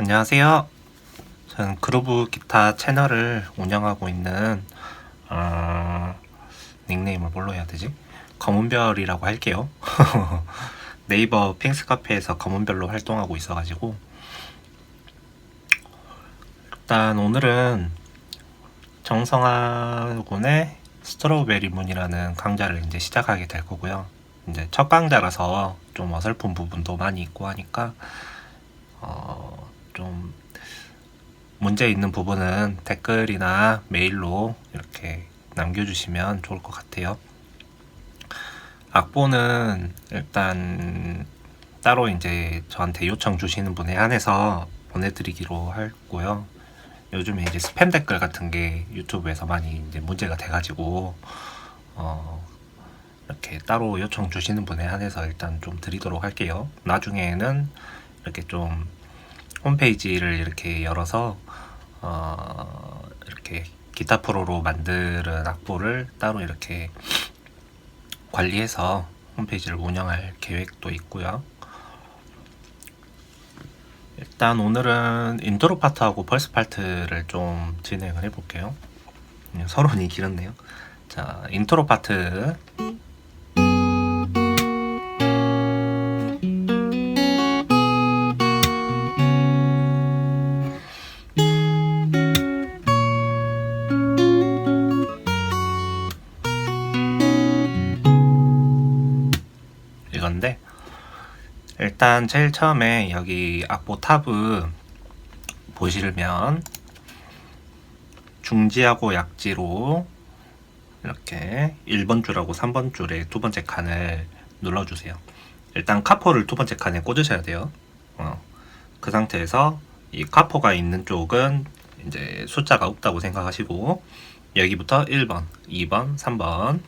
안녕하세요. 저는 그루브 기타 채널을 운영하고 있는 어, 닉네임을 뭘로 해야 되지? 검은별이라고 할게요. 네이버 핑스 카페에서 검은별로 활동하고 있어가지고 일단 오늘은 정성아 군의 스트로베리 문이라는 강좌를 이제 시작하게 될 거고요. 이제 첫 강좌라서 좀 어설픈 부분도 많이 있고 하니까 어, 좀 문제 있는 부분은 댓글이나 메일로 이렇게 남겨주시면 좋을 것 같아요. 악보는 일단 따로 이제 저한테 요청 주시는 분에 한해서 보내드리기로 하고요. 요즘에 이제 스팸 댓글 같은 게 유튜브에서 많이 이제 문제가 돼가지고 어 이렇게 따로 요청 주시는 분에 한해서 일단 좀 드리도록 할게요. 나중에는 이렇게 좀 홈페이지를 이렇게 열어서 어, 이렇게 기타 프로로 만드는 악보를 따로 이렇게 관리해서 홈페이지를 운영할 계획도 있고요. 일단 오늘은 인트로 파트하고 벌스 파트를 좀 진행을 해볼게요. 음, 서론이 길었네요. 자, 인트로 파트 이건데 일단 제일 처음에 여기 악보 탑을 보시면 중지하고 약지로 이렇게 1번 줄하고 3번 줄의 두 번째 칸을 눌러주세요. 일단 카포를 두 번째 칸에 꽂으셔야 돼요. 어, 그 상태에서 이 카포가 있는 쪽은 이제 숫자가 없다고 생각하시고 여기부터 1번, 2번, 3번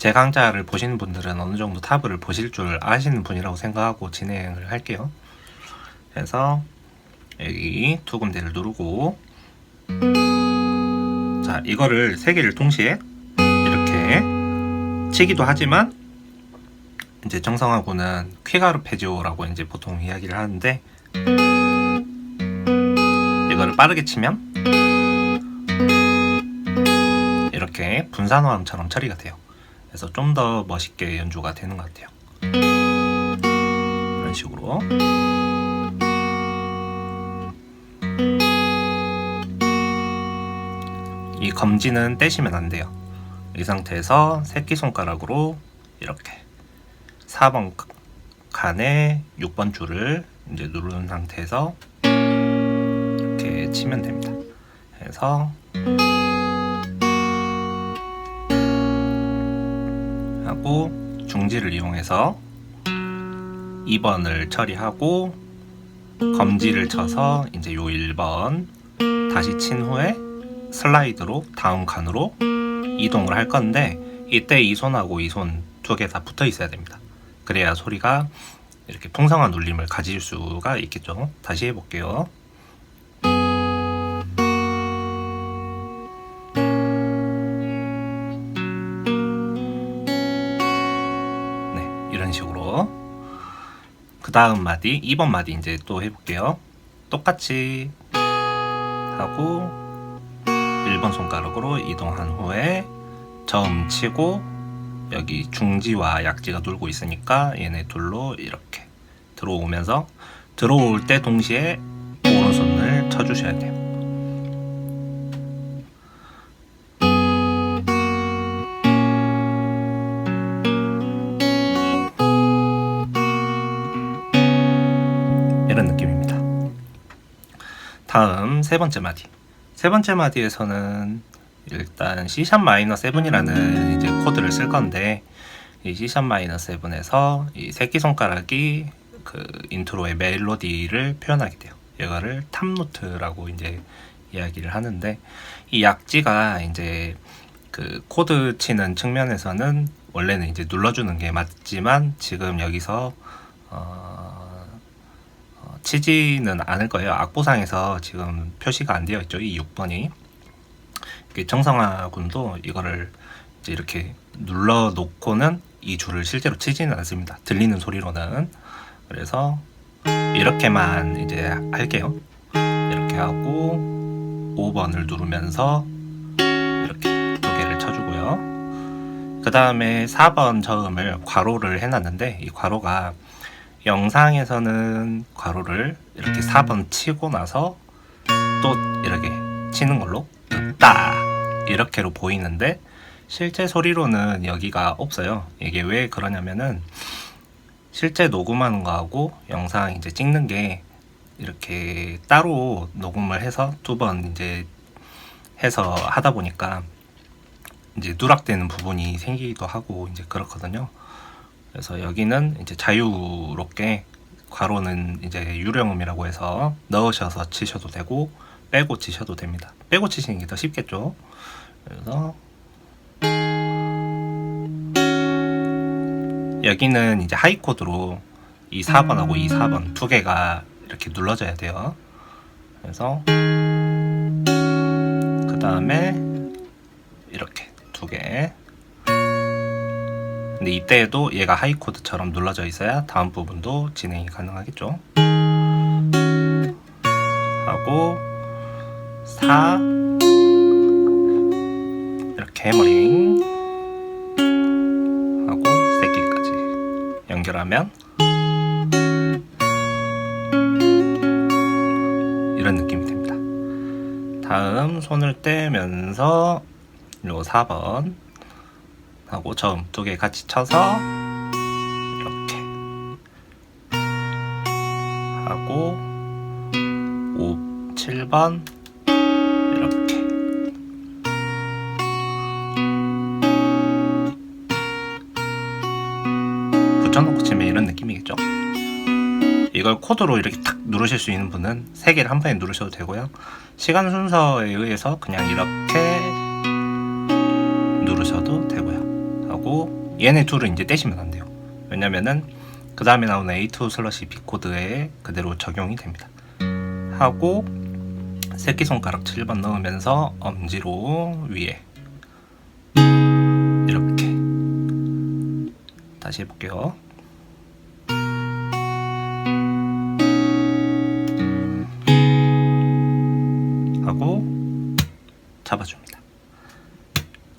제 강좌를 보시는 분들은 어느 정도 탑을 보실 줄 아시는 분이라고 생각하고 진행을 할게요. 그래서 여기 두 군데를 누르고 자 이거를 세 개를 동시에 이렇게 치기도 하지만 이제 정성하고는 퀴가르 페지오라고 이제 보통 이야기를 하는데 이거를 빠르게 치면 이렇게 분산호음처럼 처리가 돼요. 그래서 좀 더 멋있게 연주가 되는 것 같아요. 이런 식으로. 이 검지는 떼시면 안 돼요. 이 상태에서 새끼손가락으로 이렇게 4번 칸에 6번 줄을 이제 누르는 상태에서 이렇게 치면 됩니다. 그래서 하고 중지를 이용해서 2번을 처리하고 검지를 쳐서 이제 요 1번 다시 친 후에 슬라이드로 다음 칸으로 이동을 할 건데 이때 이 손하고 이 손 두 개 다 붙어 있어야 됩니다. 그래야 소리가 이렇게 풍성한 울림을 가질 수가 있겠죠. 다시 해볼게요. 그 다음 마디, 2번 마디 이제 또 해볼게요. 똑같이 하고 1번 손가락으로 이동한 후에 점 치고 여기 중지와 약지가 돌고 있으니까 얘네 둘로 이렇게 들어오면서 들어올 때 동시에 오른손을 쳐주셔야 돼요. 세 번째 마디. 세 번째 마디에서는 일단 C샵 마이너 7이라는 이제 코드를 쓸 건데 이 C샵 마이너 7에서 이 새끼 손가락이 그 인트로의 멜로디를 표현하게 돼요. 이거를 탑노트라고 이제 이야기를 하는데 이 약지가 이제 그 코드 치는 측면에서는 원래는 이제 눌러주는 게 맞지만 지금 여기서 어, 어, 치지는 않을 거예요. 악보상에서 지금 표시가 안 되어 있죠. 이 6번이. 정성아 군도 이거를 이제 이렇게 눌러 놓고는 이 줄을 실제로 치지는 않습니다. 들리는 소리로는. 그래서 이렇게만 이제 할게요. 이렇게 하고 5번을 누르면서 이렇게 두 개를 쳐주고요. 그 다음에 4번 저음을 괄호를 해놨는데 이 괄호가 영상에서는 괄호를 이렇게 4번 치고 나서 또 이렇게 치는 걸로 따 이렇게로 보이는데 실제 소리로는 여기가 없어요. 이게 왜 그러냐면은 실제 녹음하는 거하고 영상 이제 찍는 게 이렇게 따로 녹음을 해서 두 번 이제 해서 하다 보니까 이제 누락되는 부분이 생기기도 하고 이제 그렇거든요. 그래서 여기는 이제 자유롭게 괄호는 이제 유령음이라고 해서 넣으셔서 치셔도 되고 빼고 치셔도 됩니다. 빼고 치시는 게 더 쉽겠죠. 그래서 여기는 이제 하이 코드로 이 4번하고 이 4번 두 개가 이렇게 눌러져야 돼요. 그래서 그 다음에 이렇게 두 개. 근데 이때에도 얘가 하이 코드처럼 눌러져 있어야 다음 부분도 진행이 가능하겠죠. 하고 4 이렇게 해머링 하고 새끼까지 연결하면 이런 느낌이 됩니다. 다음 손을 떼면서 요 4번 하고 저음 두 개 같이 쳐서 이렇게 하고 5, 7번 이렇게 붙여놓고 치면 이런 느낌이겠죠. 이걸 코드로 이렇게 탁 누르실 수 있는 분은 세 개를 한 번에 누르셔도 되고요. 시간 순서에 의해서 그냥 이렇게 얘네 둘은 이제 떼시면 안 돼요. 왜냐면은 그 다음에 나오는 A2 슬러시 B 코드에 그대로 적용이 됩니다. 하고 새끼손가락 7번 넣으면서 엄지로 위에 이렇게 다시 해볼게요. 하고 잡아줍니다.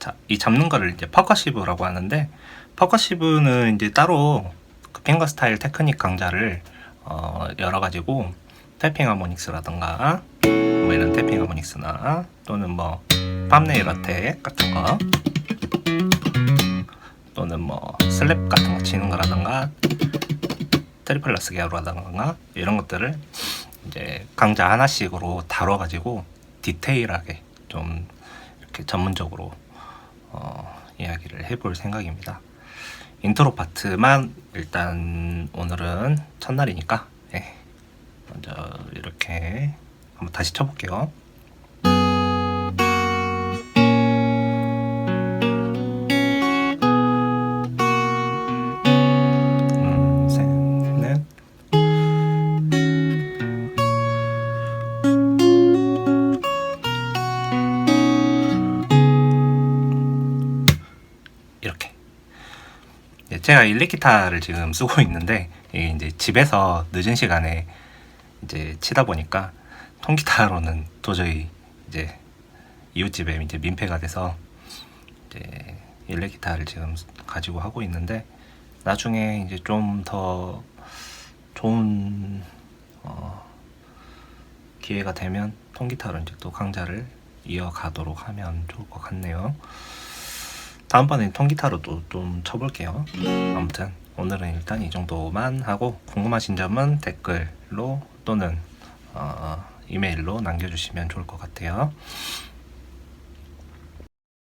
자, 이 잡는 거를 이제 퍼커시브라고 하는데 퍼커시브는 이제 따로 그 핑거 스타일 테크닉 강좌를 어, 열어 가지고 태핑 하모닉스라던가 뭐 이런 태핑 하모닉스나 또는 뭐 팜네일 어택 같은 거 또는 뭐 슬랩 같은 거 치는 거라던가 트리플러스 계열로라던가 이런 것들을 이제 강좌 하나씩으로 다뤄 가지고 디테일하게 좀 이렇게 전문적으로 어, 이야기를 해볼 생각입니다. 인트로 파트만 일단 오늘은 첫날이니까 예, 먼저 이렇게 한번 다시 쳐볼게요. 제가 일렉기타를 지금 쓰고 있는데 이제 집에서 늦은 시간에 이제 치다 보니까 통기타로는 도저히 이제 이웃집에 이제 민폐가 돼서 이제 일렉기타를 지금 가지고 하고 있는데 나중에 이제 좀 더 좋은 어, 기회가 되면 통기타로 이제 또 강좌를 이어가도록 하면 좋을 것 같네요. 다음번에 통기타로 또 좀 쳐볼게요. 아무튼 오늘은 일단 이 정도만 하고 궁금하신 점은 댓글로 또는 어, 이메일로 남겨주시면 좋을 것 같아요.